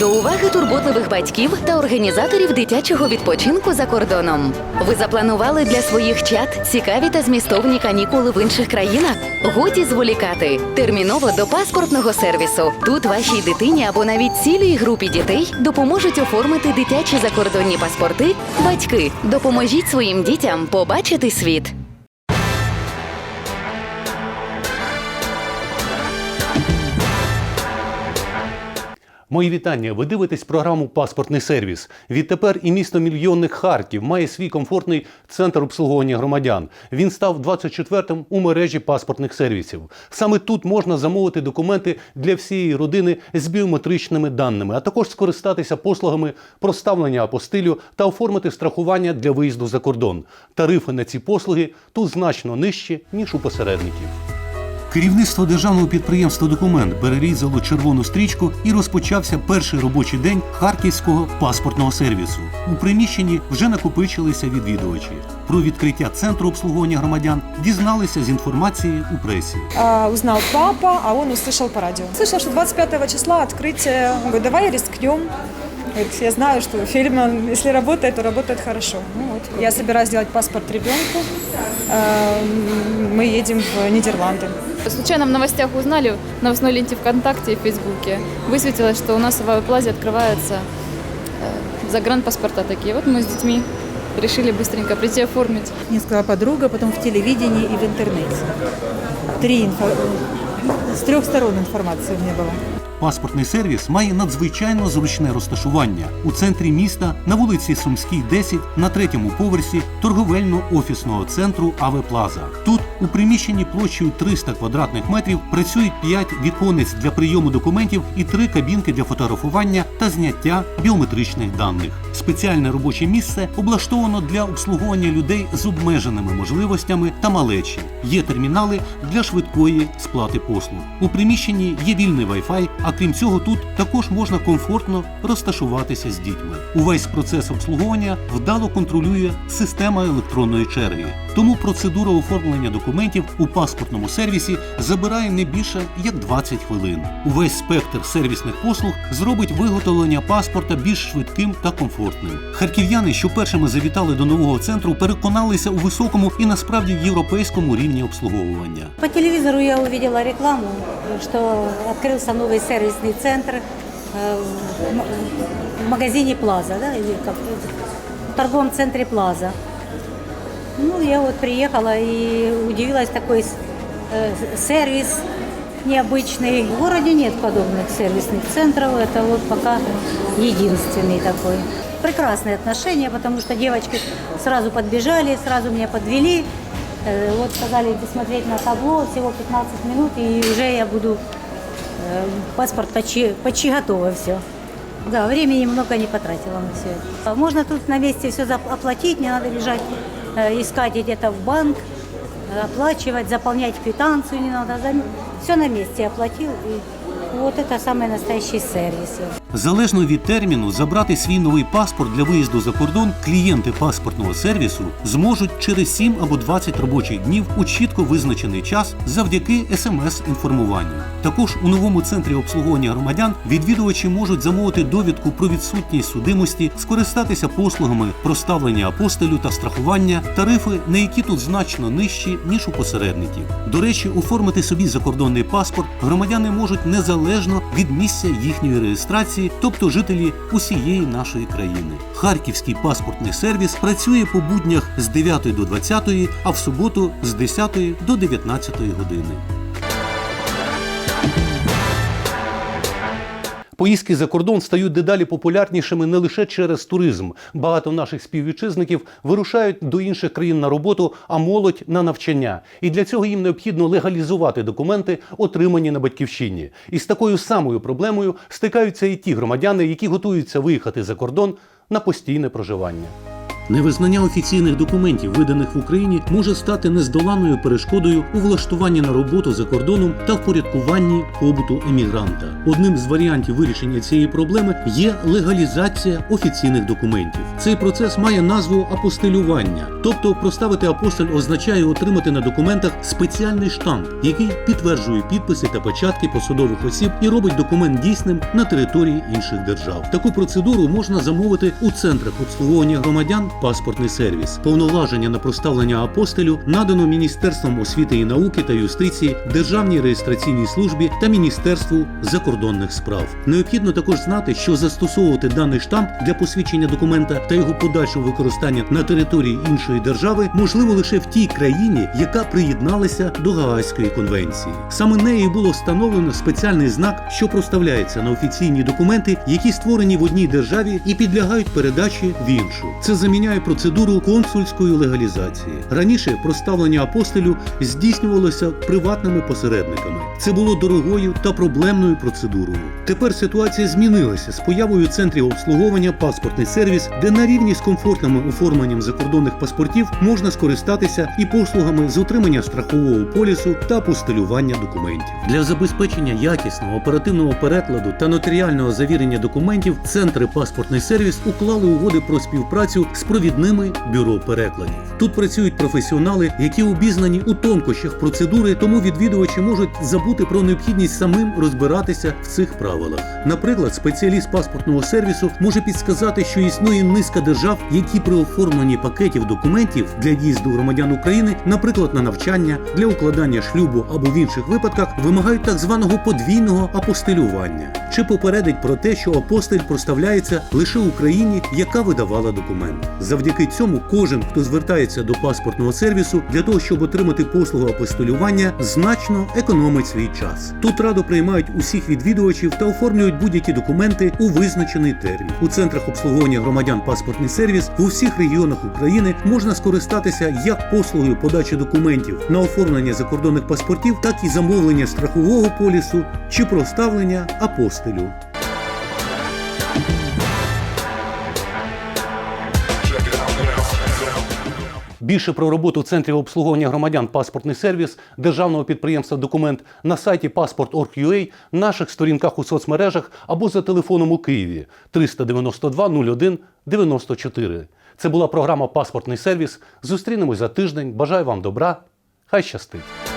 До уваги турботливих батьків та організаторів дитячого відпочинку за кордоном. Ви запланували для своїх чат цікаві та змістовні канікули в інших країнах? Годі зволікати. Терміново до паспортного сервісу. Тут вашій дитині або навіть цілій групі дітей допоможуть оформити дитячі закордонні паспорти. Батьки, допоможіть своїм дітям побачити світ. Мої вітання. Ви дивитесь програму Паспортний сервіс. Відтепер і місто мільйонних Харків має свій комфортний центр обслуговування громадян. Він став 24-м у мережі паспортних сервісів. Саме тут можна замовити документи для всієї родини з біометричними даними, а також скористатися послугами проставлення апостилю та оформити страхування для виїзду за кордон. Тарифи на ці послуги тут значно нижчі ніж у посередників. Керівництво державного підприємства Документ перерізало червону стрічку і розпочався перший робочий день харківського паспортного сервісу. У приміщенні вже накопичилися відвідувачі. Про відкриття центру обслуговування громадян дізналися з інформації у пресі. А, узнал папа, а он услышал по радио. Слышал, что 25 числа открытие. Он говорит, давай рискнем. Я знаю, что фильм, если работает, то работает хорошо. Ну вот, я собираюсь сделать паспорт ребенку. А, Мы едем в Нидерланды. Случайно в новостях узнали, в новостной ленте ВКонтакте и Фейсбуке. Высветилось, что у нас в Авиаплазе открывается э, загранпаспорта такие. Вот мы с детьми решили быстренько прийти оформить. Мне сказала подруга, потом в телевидении и в интернете. Три инфо... С трех сторон інформація у меня была. Паспортний сервіс має надзвичайно зручне розташування у центрі міста на вулиці Сумській, 10, на третьому поверсі торговельно-офісного центру Авеплаза. Тут у приміщенні площею 300 квадратних метрів працюють 5 віконець для прийому документів і 3 кабінки для фотографування та зняття біометричних даних. Спеціальне робоче місце облаштовано для обслуговування людей з обмеженими можливостями та малечі. Є термінали для швидкої сплати послуг. У приміщенні є вільний Wi-Fi, а крім цього, тут також можна комфортно розташуватися з дітьми. Увесь процес обслуговування вдало контролює система електронної черги. Тому процедура оформлення документів у паспортному сервісі забирає не більше як 20 хвилин. Увесь спектр сервісних послуг зробить виготовлення паспорта більш швидким та комфортним. Харків'яни, що першими завітали до нового центру, переконалися у високому і насправді європейському рівні обслуговування. По телевизору я увидела рекламу, что открылся новый сервисный центр в магазине Плаза, да, или как в торговом центре Плаза. Ну, я вот приехала и удивилась такой сервис необычный. В городе нет подобных сервисных центров, это вот пока единственный такой. Прекрасные отношения, потому что девочки сразу подбежали, сразу меня подвели. Э, Вот сказали смотреть на табло, всего 15 минут, и уже я буду, паспорт почти, почти готово все. Да, времени много не потратила на все это. Можно тут на месте все зап- оплатить, не надо бежать, э, искать где-то в банк, э, оплачивать, заполнять квитанцию не надо. Все на месте оплатил, и вот это самый настоящий сервис. Залежно від терміну забрати свій новий паспорт для виїзду за кордон клієнти паспортного сервісу зможуть через 7 або 20 робочих днів у чітко визначений час завдяки смс-інформуванню. Також у новому центрі обслуговування громадян відвідувачі можуть замовити довідку про відсутність судимості, скористатися послугами проставлення апостилю та страхування, тарифи, на які тут значно нижчі ніж у посередників. До речі, оформити собі закордонний паспорт громадяни можуть незалежно від місця їхньої реєстрації, тобто жителі усієї нашої країни. Харківський паспортний сервіс працює по буднях з 9 до 20, а в суботу з 10 до 19 години. Поїздки за кордон стають дедалі популярнішими не лише через туризм. Багато наших співвітчизників вирушають до інших країн на роботу, а молодь на навчання. І для цього їм необхідно легалізувати документи, отримані на батьківщині. І з такою самою проблемою стикаються і ті громадяни, які готуються виїхати за кордон на постійне проживання. Невизнання офіційних документів, виданих в Україні, може стати нездоланною перешкодою у влаштуванні на роботу за кордоном та впорядкуванні побуту емігранта. Одним з варіантів вирішення цієї проблеми є легалізація офіційних документів. Цей процес має назву апостилювання, тобто проставити апостиль означає отримати на документах спеціальний штамп, який підтверджує підписи та початки посадових осіб і робить документ дійсним на території інших держав. Таку процедуру можна замовити у центрах обслуговування громадян паспортний сервіс. Повноваження на проставлення апостилю надано Міністерством освіти і науки та юстиції, Державній реєстраційній службі та Міністерству закордонних справ. Необхідно також знати, що застосовувати даний штамп для посвідчення документа та його подальшого використання на території іншої держави можливо лише в тій країні, яка приєдналася до Гаазької конвенції. Саме нею було встановлено спеціальний знак, що проставляється на офіційні документи, які створені в одній державі і підлягають передачі в іншу. Це заміняє процедуру консульської легалізації. Раніше проставлення апостилю здійснювалося приватними посередниками. Це було дорогою та проблемною процедурою. Тепер ситуація змінилася з появою центрів обслуговування паспортний сервіс, де на рівні з комфортним оформленням закордонних паспортів можна скористатися і послугами з отримання страхового полісу та апостилювання документів. Для забезпечення якісного оперативного перекладу та нотаріального завірення документів центри паспортний сервіс уклали угоди про співпрацю з провідними бюро перекладів. Тут працюють професіонали, які обізнані у тонкощах процедури, тому відвідувачі можуть забути про необхідність самим розбиратися в цих правилах. Наприклад, спеціаліст паспортного сервісу може підсказати, що існує низка держав, які при оформленні пакетів документів для їзду громадян України, наприклад, на навчання, для укладання шлюбу або в інших випадках, вимагають так званого подвійного апостилювання, чи попередить про те, що апостиль проставляється лише Україні, яка видавала документ. Завдяки цьому кожен, хто звертається до паспортного сервісу для того, щоб отримати послугу апостилювання, значно економить свій час. Тут радо приймають усіх відвідувачів та оформлюють будь-які документи у визначений термін. У центрах обслуговування громадян паспортний сервіс в усіх регіонах України можна скористатися як послугою подачі документів на оформлення закордонних паспортів, так і замовлення страхового полісу чи проставлення апостилю. Більше про роботу центрів обслуговування громадян паспортний сервіс державного підприємства Документ на сайті passport.org.ua, наших сторінках у соцмережах або за телефоном у Києві 392 01 94. Це була програма Паспортний сервіс. Зустрінемось за тиждень. Бажаю вам добра. Хай щастить!